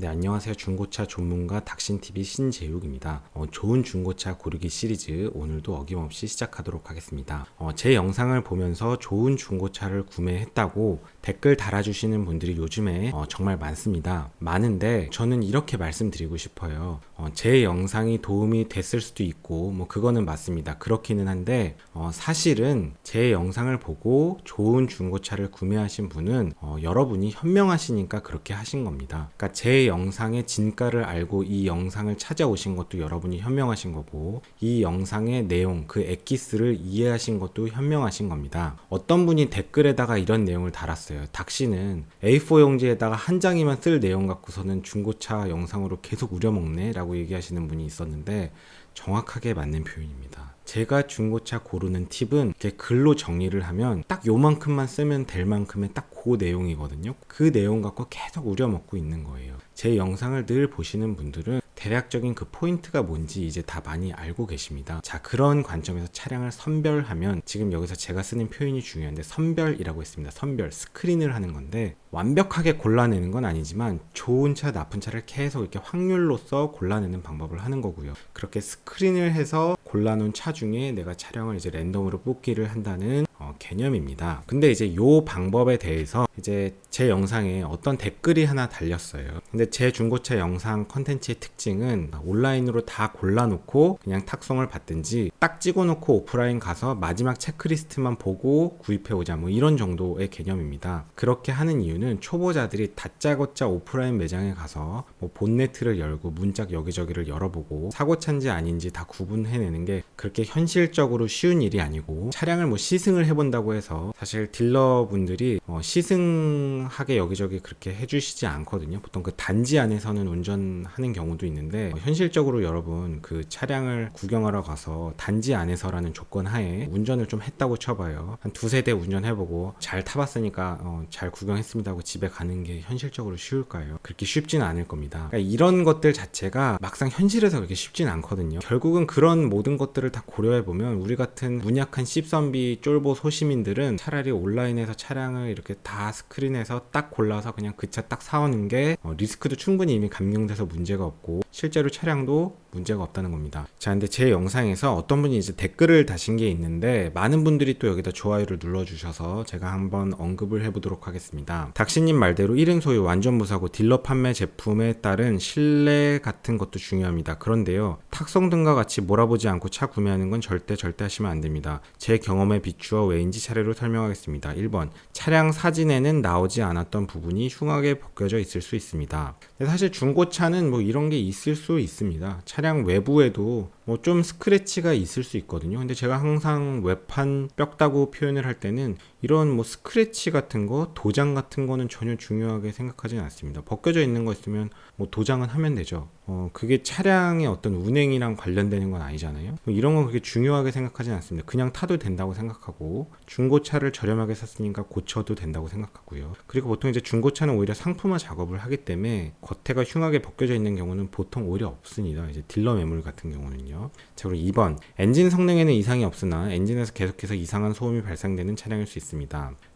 네, 안녕하세요. 중고차 전문가 닥신TV 신재욱입니다. 어, 좋은 중고차 고르기 시리즈 오늘도 어김없이 시작하도록 하겠습니다. 어, 제 영상을 보면서 좋은 중고차를 구매했다고 댓글 달아주시는 분들이 요즘에 어, 정말 많습니다. 많은데 저는 이렇게 말씀드리고 싶어요. 어, 제 영상이 도움이 됐을 수도 있고 뭐 그거는 맞습니다. 그렇기는 한데 어, 사실은 제 영상을 보고 좋은 중고차를 구매하신 분은 어, 여러분이 현명하시니까 그렇게 하신 겁니다. 그러니까 제 영상의 진가를 알고 이 영상을 찾아오신 것도 여러분이 현명하신 거고 이 영상의 내용 그 엑기스를 이해하신 것도 현명하신 겁니다. 어떤 분이 댓글에다가 이런 내용을 달았어요. 닥시는 A4 용지에다가 한 장이면 쓸 내용 갖고서는 중고차 영상으로 계속 우려먹네 라고 얘기하시는 분이 있었는데 정확하게 맞는 표현입니다. 제가 중고차 고르는 팁은 이렇게 글로 정리를 하면 딱 요만큼만 쓰면 될 만큼의 딱 그 내용이거든요. 그 내용 갖고 계속 우려먹고 있는 거예요. 제 영상을 늘 보시는 분들은 대략적인 그 포인트가 뭔지 이제 다 많이 알고 계십니다. 자, 그런 관점에서 차량을 선별하면 지금 여기서 제가 쓰는 표현이 중요한데 선별이라고 했습니다. 선별, 스크린을 하는 건데 완벽하게 골라내는 건 아니지만 좋은 차, 나쁜 차를 계속 이렇게 확률로서 골라내는 방법을 하는 거고요. 그렇게 스크린을 해서 골라놓은 차 중에 내가 차량을 이제 랜덤으로 뽑기를 한다는 어, 개념입니다. 근데 이제 요 방법에 대해서 이제 제 영상에 어떤 댓글이 하나 달렸어요. 근데 제 중고차 영상 컨텐츠의 특징은 온라인으로 다 골라놓고 그냥 탁송을 받든지 딱 찍어놓고 오프라인 가서 마지막 체크리스트만 보고 구입해 오자 뭐 이런 정도의 개념입니다. 그렇게 하는 이유는 초보자들이 다짜고짜 오프라인 매장에 가서 뭐 본네트를 열고 문짝 여기저기를 열어보고 사고 찬지 아닌지 다 구분해내는 게 그렇게 현실적으로 쉬운 일이 아니고 차량을 뭐 시승을 해 본다고 해서 사실 딜러분들이 어 시승하게 여기저기 그렇게 해주시지 않거든요. 보통 그 단지 안에서는 운전하는 경우도 있는데 어 현실적으로 여러분 그 차량을 구경하러 가서 단지 안에서라는 조건 하에 운전을 좀 했다고 쳐봐요. 한 두세 대 운전해보고 잘 타봤으니까 어 잘 구경했습니다 하고 집에 가는 게 현실적으로 쉬울까요? 그렇게 쉽지는 않을 겁니다. 그러니까 이런 것들 자체가 막상 현실에서 그렇게 쉽진 않거든요. 결국은 그런 모든 것들을 다 고려해보면 우리 같은 문약한 씹선비 쫄보 소 시민들은 차라리 온라인에서 차량을 이렇게 다 스크린에서 딱 골라서 그냥 그 차 딱 사오는 게 어, 리스크도 충분히 이미 감경돼서 문제가 없고 실제로 차량도 문제가 없다는 겁니다. 자, 근데 제 영상에서 어떤 분이 이제 댓글을 다신 게 있는데 많은 분들이 또 여기다 좋아요를 눌러주셔서 제가 한번 언급을 해보도록 하겠습니다. 닥시님 말대로 1인 소유, 완전 무사고 딜러 판매 제품에 따른 신뢰 같은 것도 중요합니다. 그런데요, 탁송 등과 같이 몰아보지 않고 차 구매하는 건 절대 절대 하시면 안 됩니다. 제 경험에 비추어 왜 인지 차례로 설명하겠습니다. 1번, 차량 사진에는 나오지 않았던 부분이 흉하게 벗겨져 있을 수 있습니다. 사실 중고차는 뭐 이런 게 있을 수 있습니다. 차량 외부에도 뭐 좀 스크래치가 있을 수 있거든요. 근데 제가 항상 외판 뼈다고 표현을 할 때는 이런 뭐 스크래치 같은 거, 도장 같은 거는 전혀 중요하게 생각하지는 않습니다. 벗겨져 있는 거 있으면 뭐 도장은 하면 되죠. 어, 그게 차량의 어떤 운행이랑 관련되는 건 아니잖아요. 뭐 이런 건 그렇게 중요하게 생각하지는 않습니다. 그냥 타도 된다고 생각하고 중고차를 저렴하게 샀으니까 고쳐도 된다고 생각하고요. 그리고 보통 이제 중고차는 오히려 상품화 작업을 하기 때문에 겉에가 흉하게 벗겨져 있는 경우는 보통 오히려 없습니다. 이제 딜러 매물 같은 경우는요. 자, 그리고 2번. 엔진 성능에는 이상이 없으나 엔진에서 계속해서 이상한 소음이 발생되는 차량일 수 있습니다.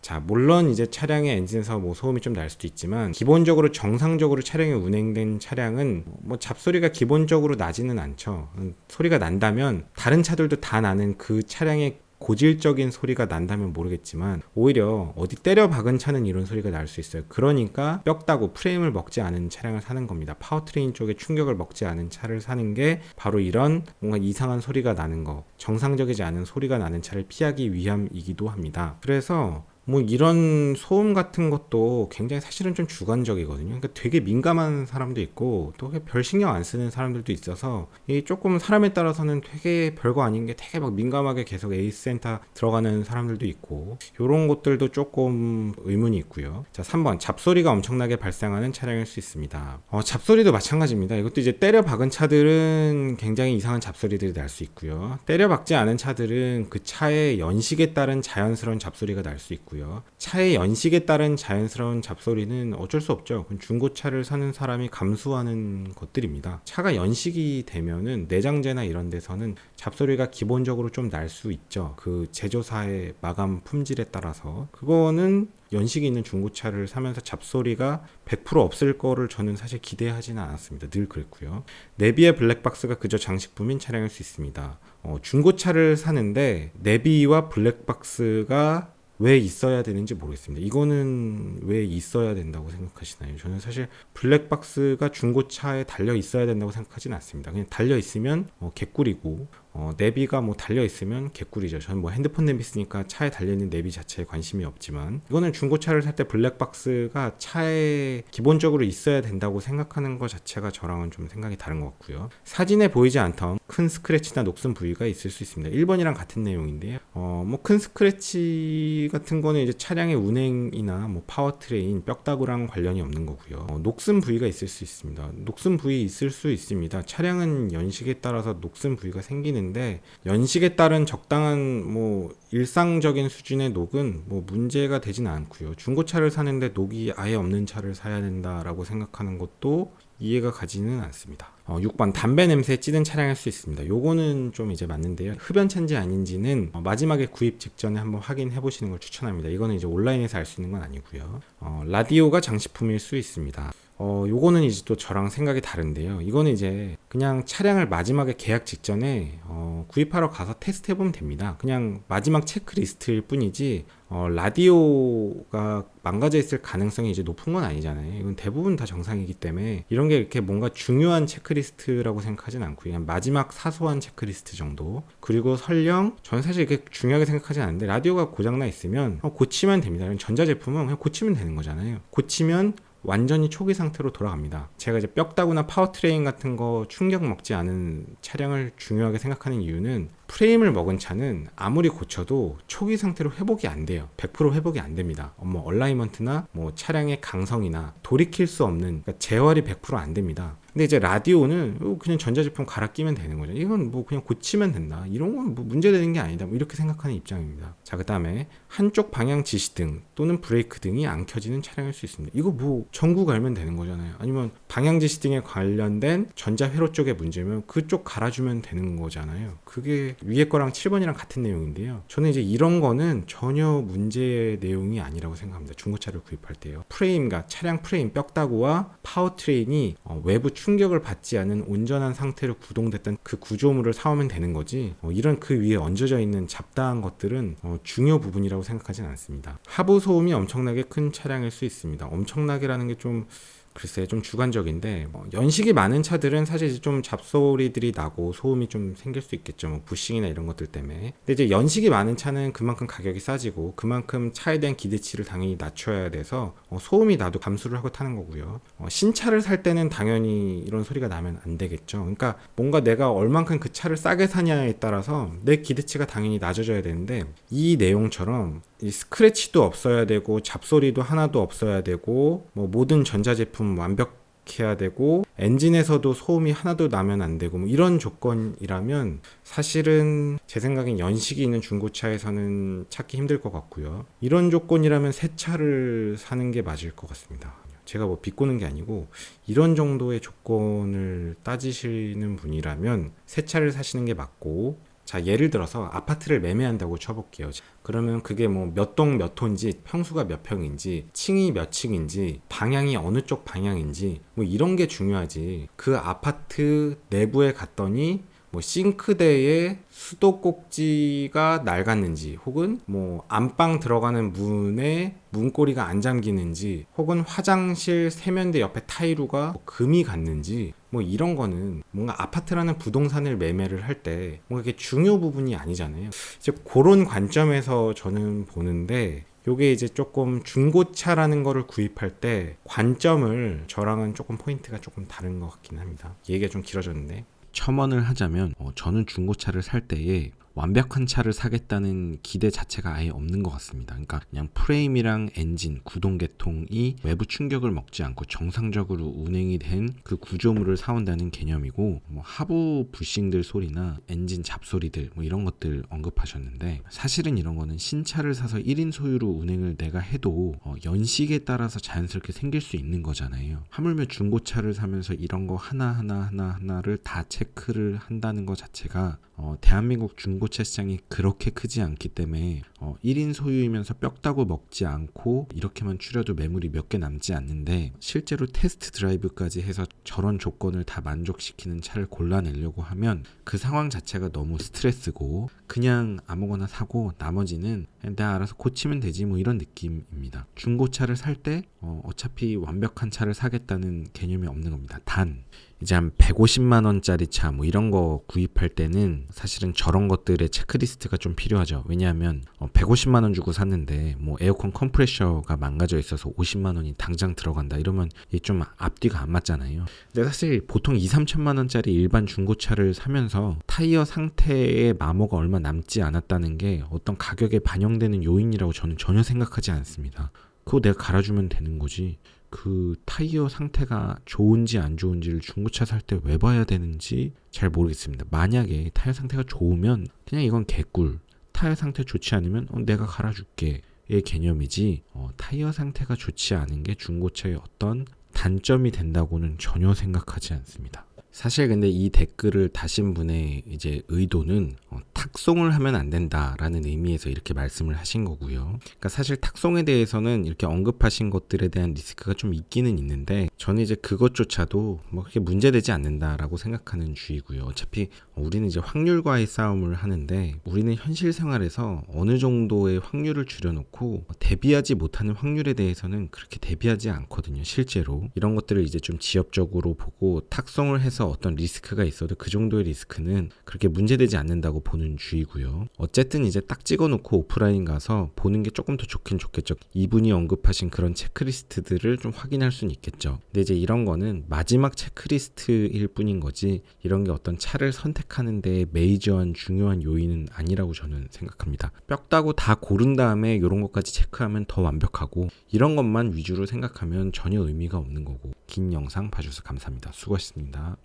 자, 물론 이제 차량의 엔진에서 뭐 소음이 좀 날 수도 있지만 기본적으로 정상적으로 차량이 운행된 차량은 뭐 잡소리가 기본적으로 나지는 않죠. 음, 소리가 난다면 다른 차들도 다 나는 그 차량의 고질적인 소리가 난다면 모르겠지만 오히려 어디 때려 박은 차는 이런 소리가 날 수 있어요. 그러니까 뼈다고 프레임을 먹지 않은 차량을 사는 겁니다. 파워트레인 쪽에 충격을 먹지 않은 차를 사는 게 바로 이런 뭔가 이상한 소리가 나는 거, 정상적이지 않은 소리가 나는 차를 피하기 위함이기도 합니다. 그래서 뭐 이런 소음 같은 것도 굉장히 사실은 좀 주관적이거든요. 그러니까 되게 민감한 사람도 있고 또 별 신경 안 쓰는 사람들도 있어서 이 조금 사람에 따라서는 되게 별거 아닌 게 되게 막 민감하게 계속 에이스 센터 들어가는 사람들도 있고 이런 것들도 조금 의문이 있고요. 자, 3번 잡소리가 엄청나게 발생하는 차량일 수 있습니다. 어, 잡소리도 마찬가지입니다. 이것도 이제 때려 박은 차들은 굉장히 이상한 잡소리들이 날 수 있고요. 때려 박지 않은 차들은 그 차의 연식에 따른 자연스러운 잡소리가 날 수 있고 있고요. 차의 연식에 따른 자연스러운 잡소리는 어쩔 수 없죠. 중고차를 사는 사람이 감수하는 것들입니다. 차가 연식이 되면은 내장재나 이런 데서는 잡소리가 기본적으로 좀 날 수 있죠. 그 제조사의 마감 품질에 따라서 그거는 연식이 있는 중고차를 사면서 잡소리가 100% 없을 거를 저는 사실 기대하지는 않았습니다. 늘 그랬고요. 내비의 블랙박스가 그저 장식품인 차량일 수 있습니다. 어, 중고차를 사는데 내비와 블랙박스가 왜 있어야 되는지 모르겠습니다. 이거는 왜 있어야 된다고 생각하시나요? 저는 사실 블랙박스가 중고차에 달려 있어야 된다고 생각하지는 않습니다. 그냥 달려 있으면 어, 개꿀이고 어, 내비가 뭐 달려 있으면 개꿀이죠. 저는 뭐 핸드폰 내비 쓰니까 차에 달려 있는 내비 자체에 관심이 없지만 이거는 중고차를 살 때 블랙박스가 차에 기본적으로 있어야 된다고 생각하는 것 자체가 저랑은 좀 생각이 다른 것 같고요. 사진에 보이지 않던 큰 스크래치나 녹슨 부위가 있을 수 있습니다. 1번이랑 같은 내용인데요. 어, 뭐 큰 스크래치 같은 거는 이제 차량의 운행이나 뭐 파워트레인, 뼈다구랑 관련이 없는 거고요. 어, 녹슨 부위가 있을 수 있습니다. 녹슨 부위 있을 수 있습니다. 차량은 연식에 따라서 녹슨 부위가 생기는 데 연식에 따른 적당한 뭐 일상적인 수준의 녹은 뭐 문제가 되지는 않고요. 중고차를 사는데 녹이 아예 없는 차를 사야 된다라고 생각하는 것도 이해가 가지는 않습니다. 어, 6번 담배 냄새 찌든 차량일 수 있습니다. 요거는 좀 이제 맞는데요. 흡연차인지 아닌지는 어, 마지막에 구입 직전에 한번 확인해 보시는 걸 추천합니다. 이거는 이제 온라인에서 알 수 있는 건 아니고요. 어, 라디오가 장식품일 수 있습니다. 어, 요거는 이제 또 저랑 생각이 다른데요. 이거는 이제 그냥 차량을 마지막에 계약 직전에 어, 구입하러 가서 테스트 해보면 됩니다. 그냥 마지막 체크리스트일 뿐이지 어, 라디오가 망가져 있을 가능성이 이제 높은 건 아니잖아요. 이건 대부분 다 정상이기 때문에 이런 게 이렇게 뭔가 중요한 체크리스트라고 생각하진 않고 그냥 마지막 사소한 체크리스트 정도. 그리고 설령 저는 사실 이렇게 중요하게 생각하지 않는데 라디오가 고장나 있으면 어, 고치면 됩니다. 전자제품은 그냥 고치면 되는 거잖아요. 고치면 완전히 초기 상태로 돌아갑니다. 제가 이제 뼈다구나 파워트레인 같은 거 충격 먹지 않은 차량을 중요하게 생각하는 이유는 프레임을 먹은 차는 아무리 고쳐도 초기 상태로 회복이 안 돼요. 100% 회복이 안 됩니다. 뭐 얼라이먼트나 뭐 차량의 강성이나 돌이킬 수 없는 그러니까 재활이 100%안 됩니다. 근데 이제 라디오는 그냥 전자제품 갈아 끼면 되는 거죠. 이건 뭐 그냥 고치면 된다. 이런 건 뭐 문제되는 게 아니다. 뭐 이렇게 생각하는 입장입니다. 자, 그 다음에 한쪽 방향 지시등 또는 브레이크 등이 안 켜지는 차량일 수 있습니다. 이거 뭐 전구 갈면 되는 거잖아요. 아니면 방향 지시등에 관련된 전자 회로 쪽에 문제면 그쪽 갈아주면 되는 거잖아요. 그게 위에 거랑 7번이랑 같은 내용인데요. 저는 이제 이런 거는 전혀 문제의 내용이 아니라고 생각합니다. 중고차를 구입할 때요. 프레임과 차량 프레임 뼈다구와 파워트레인이 어, 외부 충격을 받지 않은 온전한 상태로 구동됐던 그 구조물을 사오면 되는 거지 어, 이런 그 위에 얹어져 있는 잡다한 것들은 어, 중요 부분이라고 생각하진 않습니다. 하부 소음이 엄청나게 큰 차량일 수 있습니다. 엄청나게라는 게좀 글쎄 좀 주관적인데 뭐 연식이 많은 차들은 사실 좀 잡소리들이 나고 소음이 좀 생길 수 있겠죠. 뭐 부싱이나 이런 것들 때문에. 근데 이제 연식이 많은 차는 그만큼 가격이 싸지고 그만큼 차에 대한 기대치를 당연히 낮춰야 돼서 어, 소음이 나도 감수를 하고 타는 거고요. 어, 신차를 살 때는 당연히 이런 소리가 나면 안 되겠죠. 그러니까 뭔가 내가 얼만큼 그 차를 싸게 사냐에 따라서 내 기대치가 당연히 낮아져야 되는데 이 내용처럼 이 스크래치도 없어야 되고 잡소리도 하나도 없어야 되고 뭐 모든 전자제품 완벽 해야 되고 엔진에서도 소음이 하나도 나면 안 되고 뭐 이런 조건이라면 사실은 제 생각엔 연식이 있는 중고차에서는 찾기 힘들 것 같고요. 이런 조건이라면 새 차를 사는 게 맞을 것 같습니다. 제가 뭐 비꼬는 게 아니고 이런 정도의 조건을 따지시는 분이라면 새 차를 사시는 게 맞고 자, 예를 들어서 아파트를 매매한다고 쳐볼게요. 그러면 그게 뭐 몇 동몇 호인지, 평수가 몇 평인지, 층이 몇 층인지, 방향이 어느 쪽 방향인지, 뭐 이런 게 중요하지. 그 아파트 내부에 갔더니 뭐 싱크대에 수도꼭지가 낡았는지 혹은 뭐 안방 들어가는 문에 문고리가 안 잠기는지 혹은 화장실 세면대 옆에 타이루가 뭐 금이 갔는지 뭐 이런 거는 뭔가 아파트라는 부동산을 매매를 할 때 뭔가 이게 중요 부분이 아니잖아요. 이제 그런 관점에서 저는 보는데 요게 이제 조금 중고차라는 거를 구입할 때 관점을 저랑은 조금 포인트가 조금 다른 것 같긴 합니다. 얘기가 좀 길어졌는데 첨언을 하자면 어, 저는 중고차를 살 때에 완벽한 차를 사겠다는 기대 자체가 아예 없는 것 같습니다. 그러니까 그냥 프레임이랑 엔진, 구동 계통이 외부 충격을 먹지 않고 정상적으로 운행이 된 그 구조물을 사온다는 개념이고 뭐 하부 부싱들 소리나 엔진 잡소리들 뭐 이런 것들 언급하셨는데 사실은 이런 거는 신차를 사서 1인 소유로 운행을 내가 해도 어, 연식에 따라서 자연스럽게 생길 수 있는 거잖아요. 하물며 중고차를 사면서 이런 거 하나하나 하나하나를 다 체크를 한다는 것 자체가 어, 대한민국 중고 중고차 시장이 그렇게 크지 않기 때문에 어, 1인 소유이면서 뼈다고 먹지 않고 이렇게만 추려도 매물이 몇 개 남지 않는데 실제로 테스트 드라이브까지 해서 저런 조건을 다 만족시키는 차를 골라내려고 하면 그 상황 자체가 너무 스트레스고 그냥 아무거나 사고 나머지는 내가 알아서 고치면 되지 뭐 이런 느낌입니다. 중고차를 살때 어, 어차피 완벽한 차를 사겠다는 개념이 없는 겁니다. 단 이제 한 150만 원짜리 차 뭐 이런 거 구입할 때는 사실은 저런 것들의 체크리스트가 좀 필요하죠. 왜냐하면 어, 150만 원 주고 샀는데 뭐 에어컨 컴프레셔가 망가져 있어서 50만 원이 당장 들어간다 이러면 이게 좀 앞뒤가 안 맞잖아요. 근데 사실 보통 2, 3천만 원짜리 일반 중고차를 사면서 타이어 상태의 마모가 얼마 남지 않았다는 게 어떤 가격에 반영 되는 요인이라고 저는 전혀 생각하지 않습니다. 그거 내가 갈아주면 되는 거지. 그 타이어 상태가 좋은지 안 좋은지를 중고차 살 때 왜 봐야 되는지 잘 모르겠습니다. 만약에 타이어 상태가 좋으면 그냥 이건 개꿀. 타이어 상태 좋지 않으면 어, 내가 갈아줄게. 의 개념이지 어, 타이어 상태가 좋지 않은 게 중고차의 어떤 단점이 된다고는 전혀 생각하지 않습니다. 사실 근데 이 댓글을 다신 분의 이제 의도는 어, 탁송을 하면 안 된다라는 의미에서 이렇게 말씀을 하신 거고요. 그러니까 사실 탁송에 대해서는 이렇게 언급하신 것들에 대한 리스크가 좀 있기는 있는데 저는 이제 그것조차도 뭐 그렇게 문제되지 않는다라고 생각하는 주의고요. 어차피 우리는 이제 확률과의 싸움을 하는데 우리는 현실 생활에서 어느 정도의 확률을 줄여놓고 대비하지 못하는 확률에 대해서는 그렇게 대비하지 않거든요. 실제로 이런 것들을 이제 좀 지엽적으로 보고 탁송을 해서 어떤 리스크가 있어도 그 정도의 리스크는 그렇게 문제되지 않는다고 보는 주의고요. 어쨌든 이제 딱 찍어놓고 오프라인 가서 보는 게 조금 더 좋긴 좋겠죠. 이분이 언급하신 그런 체크리스트들을 좀 확인할 수는 있겠죠. 근데 이제 이런 거는 마지막 체크리스트일 뿐인 거지 이런 게 어떤 차를 선택하는 데 메이저한 중요한 요인은 아니라고 저는 생각합니다. 뼈다고 다 고른 다음에 이런 것까지 체크하면 더 완벽하고 이런 것만 위주로 생각하면 전혀 의미가 없는 거고 긴 영상 봐주셔서 감사합니다. 수고하셨습니다.